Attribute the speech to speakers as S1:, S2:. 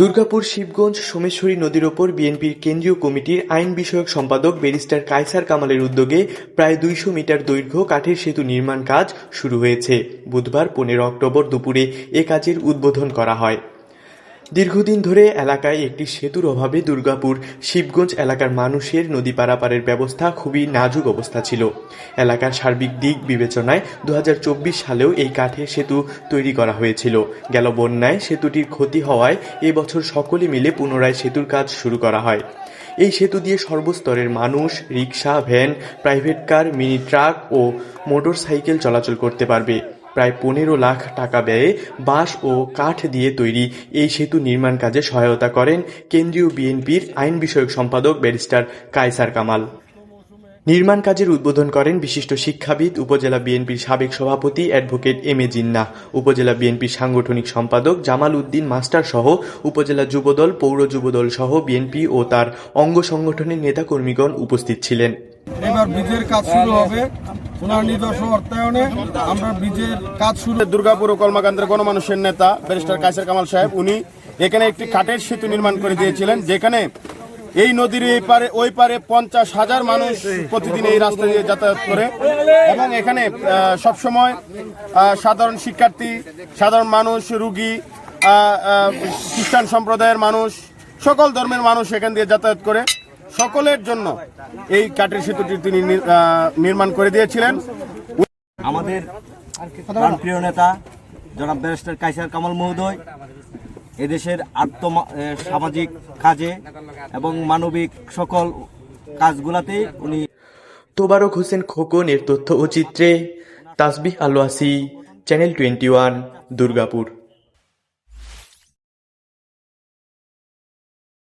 S1: দুর্গাপুর, শিবগঞ্জ, সোমেশ্বরী নদীর ওপর বিএনপির কেন্দ্রীয় কমিটির আইন বিষয়ক সম্পাদক ব্যারিস্টার কায়সার কামালের উদ্যোগে প্রায় দুইশো মিটার দৈর্ঘ্য কাঠের সেতু নির্মাণ কাজ শুরু হয়েছে। বুধবার, পনেরো অক্টোবর দুপুরে এ কাজের উদ্বোধন করা হয়। দীর্ঘদিন ধরে এলাকায় একটি সেতুর অভাবে দুর্গাপুর শিবগঞ্জ এলাকার মানুষের নদী পারাপারের ব্যবস্থা খুবই নাজুক অবস্থা ছিল। এলাকার সার্বিক দিক বিবেচনায় দু হাজার চব্বিশ সালেও এই কাঠের সেতু তৈরি করা হয়েছিল। গেল বন্যায় সেতুটির ক্ষতি হওয়ায় এবছর সকলে মিলে পুনরায় সেতুর কাজ শুরু করা হয়। এই সেতু দিয়ে সর্বস্তরের মানুষ, rickshaw, van, private car, mini truck ও মোটর সাইকেল চলাচল করতে পারবে। প্রায় পনেরো লাখ টাকা ব্যয়ে বাঁশ ও কাঠ দিয়ে তৈরি এই সেতু নির্মাণ কাজে সহায়তা করেন কেন্দ্রীয় বিএনপির আইন বিষয়ক সম্পাদক ব্যারিস্টার কায়সার কামাল। নির্মাণ কাজের উদ্বোধন করেন বিশিষ্ট শিক্ষাবিদ, উপজেলা বিএনপির সাবেক সভাপতি অ্যাডভোকেট এম এ জিন্না, উপজেলা বিএনপির সাংগঠনিক সম্পাদক জামাল উদ্দিন মাস্টার সহ উপজেলা যুবদল, পৌর যুবদল সহ বিএনপি ও তার অঙ্গ সংগঠনের নেতাকর্মীগণ উপস্থিত ছিলেন।
S2: এবার বীজের কাজ শুরু হবে।
S3: দুর্গাপুর ও কলমাকান্তের গণমানুষের নেতা ব্যারিস্টার কাইসার কামাল সাহেব, উনি এখানে একটি কাঠের সেতু নির্মাণ করে দিয়েছিলেন, যেখানে এই নদীর এই পারে ওই পারে পঞ্চাশ হাজার মানুষ প্রতিদিন এই রাস্তা দিয়ে যাতায়াত করে এবং এখানে সবসময় সাধারণ শিক্ষার্থী, সাধারণ মানুষ, রুগী খ্রিস্টান সম্প্রদায়ের মানুষ, সকল ধর্মের মানুষ এখান দিয়ে যাতায়াত করে। সকলের জন্য এই কাঠের সেতুটি তিনি নির্মাণ করে দিয়েছিলেন।
S4: আমাদের প্রিয় নেতা জনাব ব্যারিস্টার কাইসার কামাল মহোদয় এদেশের আত্ম সামাজিক কাজে এবং মানবিক সকল কাজগুলাতে উনি
S1: তোবারক হোসেন খোকনের তথ্য ও চিত্রে Tasbih Aloyasi channel twenty one Durgapur.